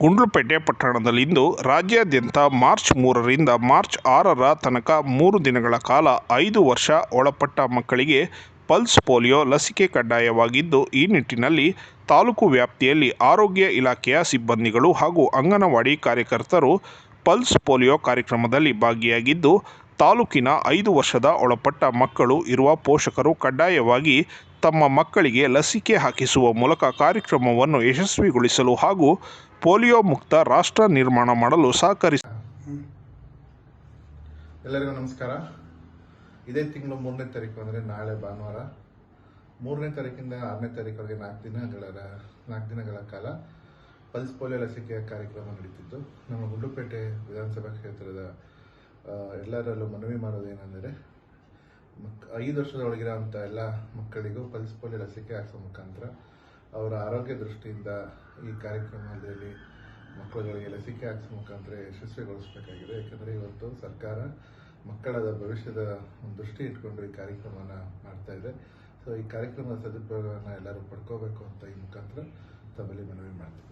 ಗುಂಡ್ಲುಪೇಟೆ ಪಟ್ಟಣದಲ್ಲಿಂದು ರಾಜ್ಯಾದ್ಯಂತ ಮಾರ್ಚ್ ಮೂರರಿಂದ ಮಾರ್ಚ್ ಆರರ ತನಕ ಮೂರು ದಿನಗಳ ಕಾಲ ಐದು ವರ್ಷ ಒಳಪಟ್ಟ ಮಕ್ಕಳಿಗೆ ಪಲ್ಸ್ ಪೋಲಿಯೋ ಲಸಿಕೆ ಕಡ್ಡಾಯವಾಗಿದ್ದು, ಈ ನಿಟ್ಟಿನಲ್ಲಿ ತಾಲೂಕು ವ್ಯಾಪ್ತಿಯಲ್ಲಿ ಆರೋಗ್ಯ ಇಲಾಖೆಯ ಸಿಬ್ಬಂದಿಗಳು ಹಾಗೂ ಅಂಗನವಾಡಿ ಕಾರ್ಯಕರ್ತರು ಪಲ್ಸ್ ಪೋಲಿಯೋ ಕಾರ್ಯಕ್ರಮದಲ್ಲಿ ಭಾಗಿಯಾಗಿದ್ದು ತಾಲೂಕಿನ ಐದು ವರ್ಷದ ಒಳಪಟ್ಟ ಮಕ್ಕಳು ಇರುವ ಪೋಷಕರು ಕಡ್ಡಾಯವಾಗಿ ತಮ್ಮ ಮಕ್ಕಳಿಗೆ ಲಸಿಕೆ ಹಾಕಿಸುವ ಮೂಲಕ ಕಾರ್ಯಕ್ರಮವನ್ನು ಯಶಸ್ವಿಗೊಳಿಸಲು ಹಾಗೂ ಪೋಲಿಯೋ ಮುಕ್ತ ರಾಷ್ಟ್ರ ನಿರ್ಮಾಣ ಮಾಡಲು ಸಹಕರಿಸ ಎಲ್ಲರಿಗೂ ನಮಸ್ಕಾರ. ಇದೇ ತಿಂಗಳು ಮೂರನೇ ತಾರೀಕು ಅಂದರೆ ನಾಳೆ ಭಾನುವಾರ. ಮೂರನೇ ತಾರೀಕಿಂದ ಆರನೇ ತಾರೀಕುವರೆಗೆ ನಾಲ್ಕು ದಿನಗಳ ನಾಲ್ಕು ದಿನಗಳ ಕಾಲ ಪಲ್ಸ್ ಪೋಲಿಯೋ ಲಸಿಕೆಯ ಕಾರ್ಯಕ್ರಮ ನಡೀತಿತ್ತು ನಮ್ಮ ಗುಂಡ್ಲುಪೇಟೆ ವಿಧಾನಸಭಾ ಕ್ಷೇತ್ರದ ಎಲ್ಲರಲ್ಲೂ ಮನವಿ ಮಾಡೋದೇನೆಂದರೆ ಮಕ್, ಐದು ವರ್ಷದ ಒಳಗಿರೋಂಥ ಎಲ್ಲ ಮಕ್ಕಳಿಗೂ ಪಲ್ಸ್ ಪೋಲಿಯೋ ಲಸಿಕೆ ಹಾಕಿಸೋ ಮುಖಾಂತರ ಅವರ ಆರೋಗ್ಯ ದೃಷ್ಟಿಯಿಂದ ಈ ಕಾರ್ಯಕ್ರಮದಲ್ಲಿ ಮಕ್ಕಳುಗಳಿಗೆ ಲಸಿಕೆ ಹಾಕಿಸೋ ಮುಖಾಂತರ ಯಶಸ್ವಿಗೊಳಿಸಬೇಕಾಗಿದೆ. ಯಾಕಂದರೆ ಇವತ್ತು ಸರ್ಕಾರ ಮಕ್ಕಳ ಭವಿಷ್ಯದ ಒಂದು ದೃಷ್ಟಿ ಇಟ್ಕೊಂಡು ಈ ಕಾರ್ಯಕ್ರಮನ ಮಾಡ್ತಾ ಇದೆ ಸೊ ಈ ಕಾರ್ಯಕ್ರಮದ ಸದುಪಯೋಗವನ್ನು ಎಲ್ಲರೂ ಪಡ್ಕೋಬೇಕು ಅಂತ ಈ ಮುಖಾಂತರ ತಮ್ಮಲ್ಲಿ ಮನವಿ ಮಾಡ್ತೀನಿ.